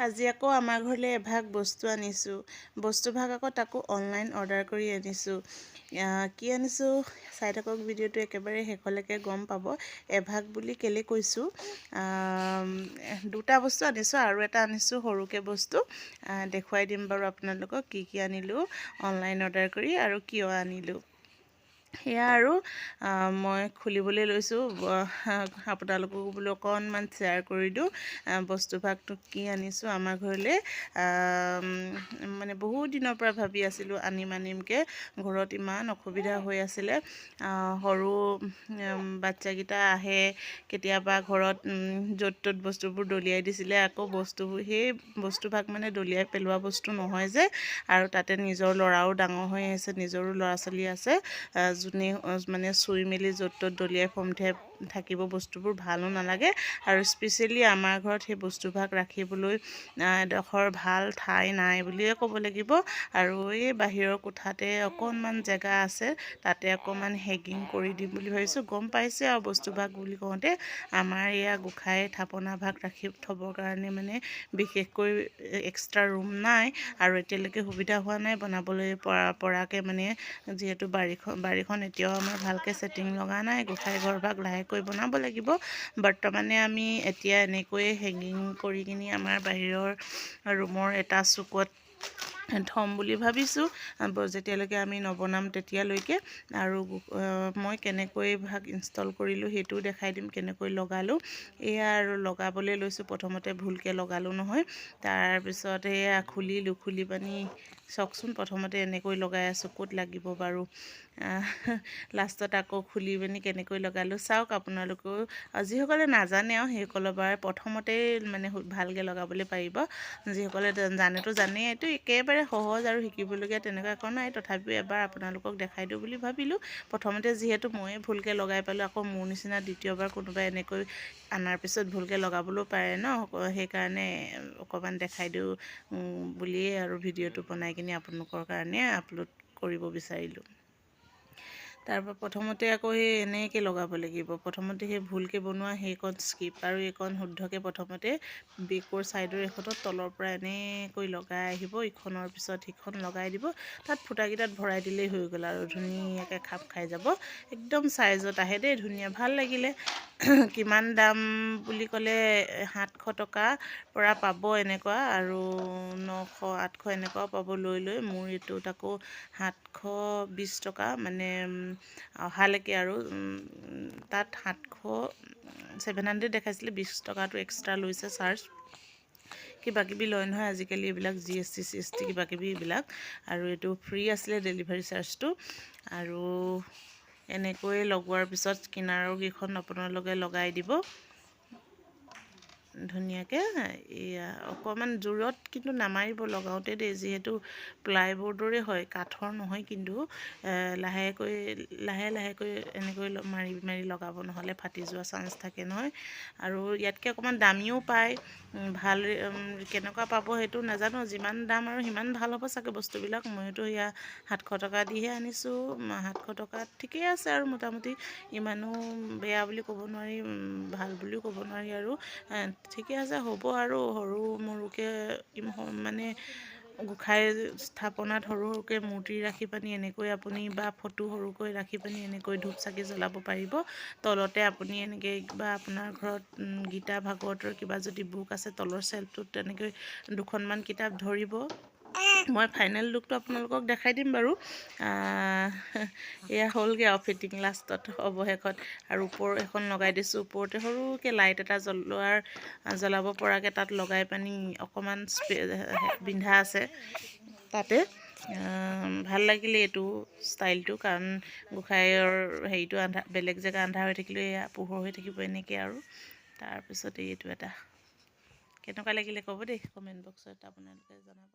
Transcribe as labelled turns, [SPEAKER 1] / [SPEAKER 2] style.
[SPEAKER 1] আজি আকৌ আমাৰ ঘৰলৈ এভাগ বস্তু আনিছোঁ। বস্তুভাগ আকৌ তাকো অনলাইন অৰ্ডাৰ কৰি আনিছোঁ। কি আনিছোঁ? চাই থাকক ভিডিঅ'টো একেবাৰে শেষলৈকে গম পাব। এভাগ বুলি কেলৈ কৈছোঁ? দুটা বস্তু আনিছোঁ আৰু এটা আনিছোঁ সৰুকৈ বস্তু। দেখুৱাই দিম বাৰু আপোনালোকক কি কি আনিলোঁ অনলাইন অৰ্ডাৰ কৰি আৰু কিয় আনিলোঁ। সেয়া আৰু মই খুলিবলৈ লৈছোঁ আপোনালোকক বোলো অকণমান শ্বেয়াৰ কৰি দিওঁ বস্তুভাগটো কি আনিছোঁ আমাৰ ঘৰলৈ মানে বহুত দিনৰ পৰা ভাবি আছিলোঁ আনিম আনিমকৈ ঘৰত ইমান অসুবিধা হৈ আছিলে সৰু বাচ্ছাকেইটা আহে কেতিয়াবা ঘৰত য'ত ত'ত বস্তুবোৰ দলিয়াই দিছিলে আকৌ বস্তুবোৰ সেই বস্তুভাগ মানে দলিয়াই পেলোৱা বস্তু নহয় যে আৰু তাতে নিজৰ ল'ৰাও ডাঙৰ হৈ আহিছে নিজৰো ল'ৰা ছোৱালী আছে যোনে মানে চুই মেলি য'ত ত'ত দলিয়াই ফমঠিয়াই থাকিব বস্তুবোৰ ভালো নালাগে। আৰু স্পেচিয়েলি আমাৰ ঘৰত সেই বস্তুভাগ ৰাখিবলৈ এডোখৰ ভাল ঠাই নাই বুলিয়ে ক'ব লাগিব। আৰু এই বাহিৰৰ কোঠাতে অকণমান জেগা আছে তাতে অকণমান হেগিং কৰি দিম বুলি ভাবিছোঁ। গম পাইছে আৰু বস্তুভাগ বুলি কওঁতে আমাৰ এয়া গোঁসাই থাপনা ভাগ ৰাখি থ'বৰ কাৰণে মানে বিশেষকৈ এক্সট্ৰা ৰুম নাই। আৰু এতিয়ালৈকে সুবিধা হোৱা নাই বনাবলৈ পৰা পৰাকৈ মানে যিহেতু বাৰীখন বাৰীখন এতিয়াও আমাৰ ভালকৈ ছেটিং লগা নাই গোঁসাই ঘৰভাগ লাহেকৈ বনাব লাগিব। বৰ্তমানে আমি এতিয়া এনেকৈয়ে হেঙিং কৰি কিনি আমাৰ বাহিৰৰ ৰুমৰ এটা চুকত থ'ম বুলি ভাবিছোঁ। যেতিয়ালৈকে আমি নবনাম তেতিয়ালৈকে। আৰু মই কেনেকৈ ভাগ ইনষ্টল কৰিলোঁ সেইটোও দেখাই দিম কেনেকৈ লগালোঁ। এয়া আৰু লগাবলৈ লৈছোঁ প্ৰথমতে ভুলকৈ লগালোঁ নহয়। তাৰপিছত এয়া খুলিলোঁ খুলি পানি চাওকচোন প্ৰথমতে এনেকৈ লগাই আছোঁ ক'ত লাগিব বাৰু? লাষ্টত আকৌ খুলি পিনি কেনেকৈ লগালোঁ? চাওক আপোনালোকেও যিসকলে নাজানে আৰু সেইসকলৰ বাৰু প্ৰথমতেই মানে ভালকৈ লগাবলৈ পাৰিব। যিসকলে জানেতো জানেই এইটো একেবাৰে সহজ আৰু শিকিবলগীয়া তেনেকুৱা একো নাই। তথাপিও এবাৰ আপোনালোকক দেখাই দিওঁ বুলি ভাবিলোঁ। প্ৰথমতে যিহেতু ময়ে ভুলকৈ লগাই পালোঁ আকৌ মোৰ নিচিনা দ্বিতীয়বাৰ কোনোবাই এনেকৈ আনাৰ পিছত ভুলকৈ লগাবলৈও পাৰে ন? সেইকাৰণে অকণমান দেখাই দিওঁ বুলিয়েই আৰু ভিডিঅ'টো বনাই কিনি আপোনালোকৰ কাৰণে আপলোড কৰিব বিচাৰিলোঁ। তাৰপৰা প্ৰথমতে আকৌ সেই এনেকৈ লগাব লাগিব। প্ৰথমতে সেই ভুলকৈ বনোৱা সেইকণ স্কিপ আৰু এইকণ শুদ্ধকৈ প্ৰথমতে বেকৰ ছাইডৰ এখনত তলৰ পৰা এনেকৈ লগাই আহিব ইখনৰ পিছত সিখন লগাই দিব। তাত ফুটাকেইটাত ভৰাই দিলেই হৈ গ'ল আৰু ধুনীয়াকৈ খাপ খাই যাব। একদম চাইজত আহে দেই ধুনীয়া ভাল লাগিলে। কিমান দাম বুলি ক'লে সাতশ টকাৰ পৰা পাব এনেকুৱা আৰু নশ আঠশ এনেকুৱাও পাব লৈ লৈ। মোৰ এইটোত আকৌ সাতশ বিছ টকা মানে অহালৈকে আৰু তাত সাতশ ছেভেন হাণ্ড্ৰেড দেখাইছিলে বিছ টকাটো এক্সট্ৰা লৈছে চাৰ্জ কিবা কিবি লয় নহয় আজিকালি এইবিলাক G S T C S T কিবা কিবি এইবিলাক। আৰু এইটো ফ্ৰী আছিলে ডেলিভাৰী চাৰ্জটো আৰু এনেকৈ লগোৱাৰ পিছত কিনাৰৰকেইখন আপোনালোকে লগাই দিব। ধুনীয়াকৈ এয়া অকণমান জোৰত কিন্তু নামাৰিব লগাওঁতে দেই যিহেতু প্লাইবৰ্ডৰে হয় কাঠৰ নহয় কিন্তু লাহেকৈ লাহে লাহেকৈ এনেকৈ মাৰি মাৰি লগাব নহ'লে ফাটি যোৱা চান্স থাকে নহয়। আৰু ইয়াতকৈ অকণমান দামীও পায় ভাল কেনেকুৱা পাব সেইটো নাজানো যিমান দাম আৰু সিমান ভাল হ'ব চাগে বস্তুবিলাক। ময়োতো সেয়া সাতশ টকা দিহে আনিছোঁ সাতশ টকাত ঠিকেই আছে আৰু মোটামুটি ইমানো বেয়া বুলি ক'ব নোৱাৰি ভাল বুলিও ক'ব নোৱাৰি আৰু ঠিকে আছে হ'ব আৰু সৰু মৰুকৈ মানে গোঁসাই স্থাপনাত সৰু সৰুকৈ মূৰ্তি ৰাখি পানি এনেকৈ আপুনি বা ফটো সৰুকৈ ৰাখি পানি এনেকৈ ধূপ চাকি জ্বলাব পাৰিব। তলতে আপুনি এনেকৈ বা আপোনাৰ ঘৰত গীতা ভাগৱতৰ কিবা যদি বুক আছে তলৰ চেল্ফটোত তেনেকৈ দুখনমান কিতাপ ধৰিব। মই ফাইনেল লুকটো আপোনালোকক দেখাই দিম বাৰু। এয়া হ'লগৈ আৰু ফিটিং লাষ্টত অৱশেষত। আৰু ওপৰ এখন লগাই দিছোঁ। ওপৰতে সৰুকৈ লাইট এটা জ্বলোৱাৰ জ্বলাব পৰাকৈ তাত লগাই পানি অকণমান বিন্ধা আছে। তাতে ভাল লাগিলে এইটো ষ্টাইলটো কাৰণ গোঁসাইৰ হেৰিটো আন্ধা বেলেগ জেগা আন্ধাৰ হৈ থাকিলেও এয়া পোহৰ হৈ থাকিব এনেকৈ আৰু। তাৰপিছতে এইটো এটা। কেনেকুৱা লাগিলে ক'ব দেই কমেণ্ট বক্সত আপোনালোকে জনাব।